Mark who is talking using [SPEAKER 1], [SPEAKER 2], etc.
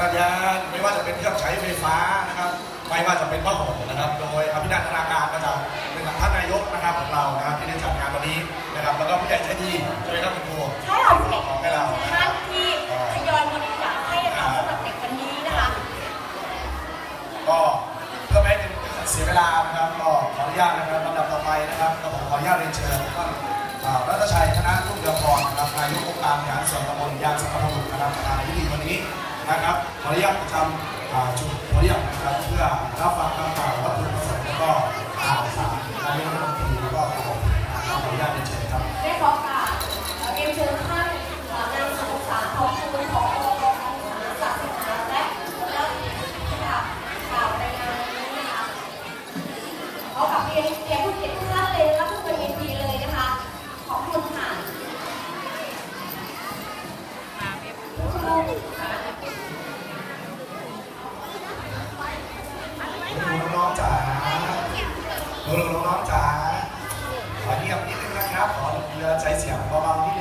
[SPEAKER 1] กรยานไม่ว่าจะเป็นเครื่องใช้ไฟฟ้านะครับ ไม่ว่าจะเป็นผ้าห่มนะครับ โดยอภินันทนาการมาจากเป็นท่านนายกนะครับของเรานะครับที่ได้จัดงานวันนี้นะครับ แล้วก็ผู้ใหญ่ใจดีใช่ไหมครับคุณครู
[SPEAKER 2] ใช่ค่ะผู้ใหญ่
[SPEAKER 1] ของให้เรา
[SPEAKER 2] ท่านที่ทยอยบริจาคให้เราสำหรับเด็กวันนี้นะคะ
[SPEAKER 1] ก็เพื่อไม่ให้เป็นการเสียเวลานะครับก็ขออนุญาตนะครับลำดับต่อไปนะครับก็ผมขออนุญาตเรียนเชิญท่านอ่ารัตชัยคณะรุ่งเรือง นะครับขออนุญาตประจำจุดขออนุญาตนะครับเพื่อรับฟังคำกล่าววัตถุประสงค์แล้วก็อ่านสารนายกรัฐมนตรีแล้วก็ขออนุญาตเรียนเชิญครับ
[SPEAKER 2] ได้ขอกราบเรียนเชิญท่านนายสงสารขอบคุณของกองศาสนาและและคะข่าวรายงานนี้นะคะขอกลับเรียนเรียนผู้เกียรติทุกท่านเลยและทุกคนยินดีเลยนะคะขอบคุณค่ะทุกคนค่ะ
[SPEAKER 1] น้องๆจ๋า น้องๆน้องๆจ๋าขอเงียบนิดนึงนะครับ ขอเรือใจเสียงเบาๆนิด